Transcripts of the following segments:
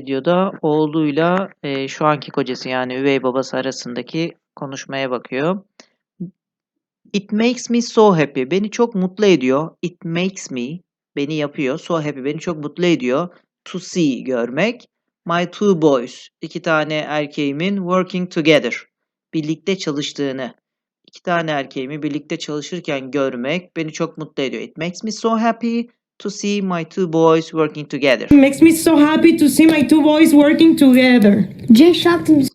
videoda oğluyla e, şu anki kocası yani üvey babası arasındaki konuşmaya bakıyor. It makes me so happy. Beni çok mutlu ediyor. It makes me beni yapıyor. So happy beni çok mutlu ediyor. To see görmek. My two boys iki tane erkeğimin working together birlikte çalıştığını iki tane erkeğimi birlikte çalışırken görmek beni çok mutlu ediyor. It makes me so happy to see my two boys working together. It makes me so happy to see my two boys working together. Jay shocked him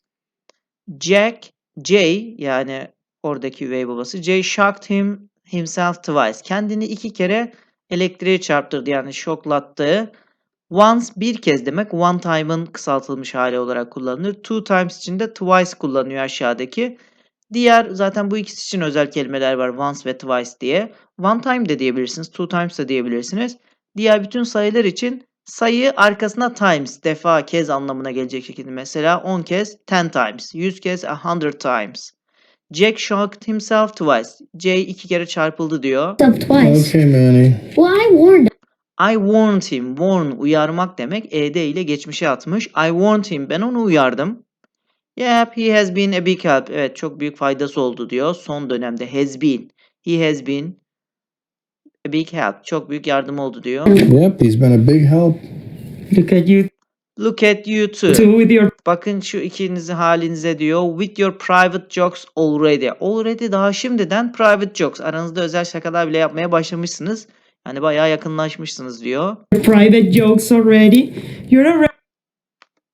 Jack, Jay yani oradaki üvey babası Jay shocked him himself twice. Kendini iki kere elektriğe çarptırdı yani şoklattı. Once bir kez demek one time'ın kısaltılmış hali olarak kullanılır. Two times için de twice kullanıyor aşağıdaki. Diğer zaten bu ikisi için özel kelimeler var once ve twice diye. One time de diyebilirsiniz, two times de diyebilirsiniz. Diğer bütün sayılar için sayı arkasına times, defa, kez anlamına gelecek şekilde. Mesela 10 kez 10 times, 100 kez 100 times. Jack shocked himself twice. Jay iki kere çarpıldı diyor. twice. Okay, Manny. Well, I warned I warned him. Warn uyarmak demek. Ed ile geçmişe atmış. I warned him. Ben onu uyardım. Yep, he has been a big help. Evet, çok büyük faydası oldu diyor. Son dönemde has been. He has been a big help. Çok büyük yardım oldu diyor. Yep, he's been a big help. Look at you Look at you too. two with your Bakın şu ikinizi halinize diyor. With your private jokes already. Already daha şimdiden private jokes. Aranızda özel şakalar bile yapmaya başlamışsınız. Yani bayağı yakınlaşmışsınız diyor. private jokes already. You're a